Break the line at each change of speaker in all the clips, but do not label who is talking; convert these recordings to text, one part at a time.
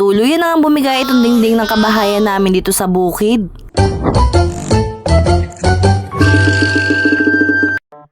Tuluyan na nga bumigay itong dingding ng kabahayan namin dito sa bukid.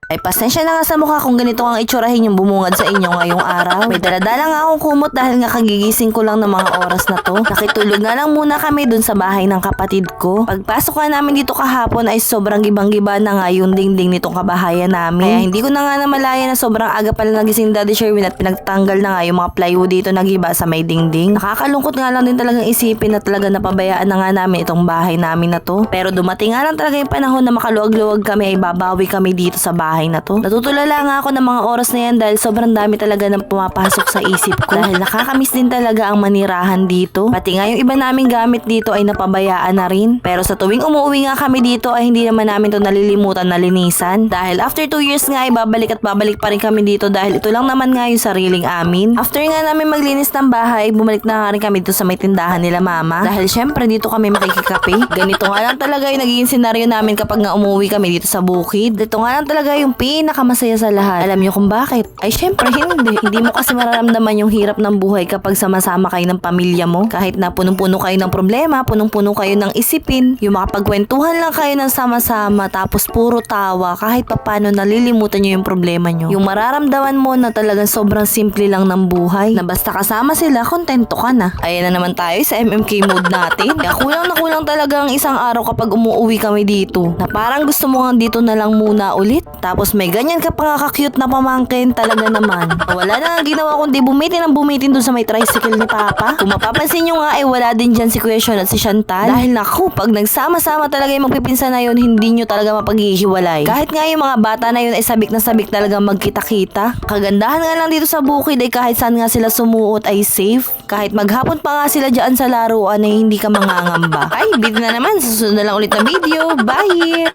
Ay pasensya na nga sa mukha kung ganito ang itsurahin yung bumungad sa inyo ngayong araw. May daladala nga akong kumot dahil nga kagigising ko lang ng mga oras na to. Nakitulog nga lang muna kami dun sa bahay ng kapatid ko. Pagpasok nga namin dito kahapon ay sobrang gibang-giba na nga yung dingding nitong kabahayan namin. Kaya hindi ko na nga namalaya na sobrang aga pala nagising Daddy Sherwin at pinagtanggal na nga yung mga plywood dito na giba sa may dingding. Nakakalungkot nga lang din talagang isipin na talaga napabayaan na nga namin itong bahay namin na to. Pero dumating nga lang talaga yung panahon na makaluwag-luwag kami ay babawi kami dito sa bahay na to. Natutulala nga ako ng mga oras na yan dahil sobrang dami talaga ng pumapasok sa isip ko. dahil nakakamiss din talaga ang manirahan dito. Pati nga yung iba naming gamit dito ay napabayaan na rin. Pero sa tuwing umuwi nga kami dito ay hindi naman namin to nalilimutan na linisan. Dahil after 2 years nga ay babalik at babalik pa rin kami dito dahil ito lang naman nga yung sariling amin. After nga namin maglinis ng bahay, bumalik na nga rin kami dito sa may tindahan nila mama. Dahil syempre dito kami makikikape. Ganito nga lang talaga yung nagiging senaryo namin kapag nga umuwi kami dito sa bukid. Dito nga lang talaga yung pinakamasaya sa lahat. Alam niyo kung bakit? Ay syempre hindi. Hindi mo kasi mararamdaman yung hirap ng buhay kapag sama-sama kayo ng pamilya mo. Kahit na punong-puno kayo ng problema, punong-puno kayo ng isipin, yung makapagkwentuhan lang kayo ng sama-sama tapos puro tawa kahit papano nalilimutan nyo yung problema nyo. Yung mararamdaman mo na talagang sobrang simple lang ng buhay na basta kasama sila, kontento ka na. Ayan na naman tayo sa MMK mode natin. Kaya kulang na kulang talaga ang isang araw kapag umuwi kami dito. Na parang gusto mo nga dito na lang muna ulit. Tapos may ganyan ka pa nga ka-cute na pamangkin talaga naman. Wala na nga ginawa kundi bumitin ang bumitin dun sa may tricycle ni Papa. Kung mapapansin nyo nga ay wala din dyan si Kuya Sean at si Chantal. Dahil naku, pag nagsama-sama talaga yung magpipinsan na yun, hindi nyo talaga mapaghihiwalay. Kahit nga yung mga bata na yun ay sabik na sabik talaga magkita-kita. Kagandahan nga lang dito sa bukid ay kahit saan nga sila sumuot ay safe. Kahit maghapon pa nga sila dyan sa laruan ay hindi ka mangangamba. Ay, bit na naman. Susunod na lang ulit na video. Bye!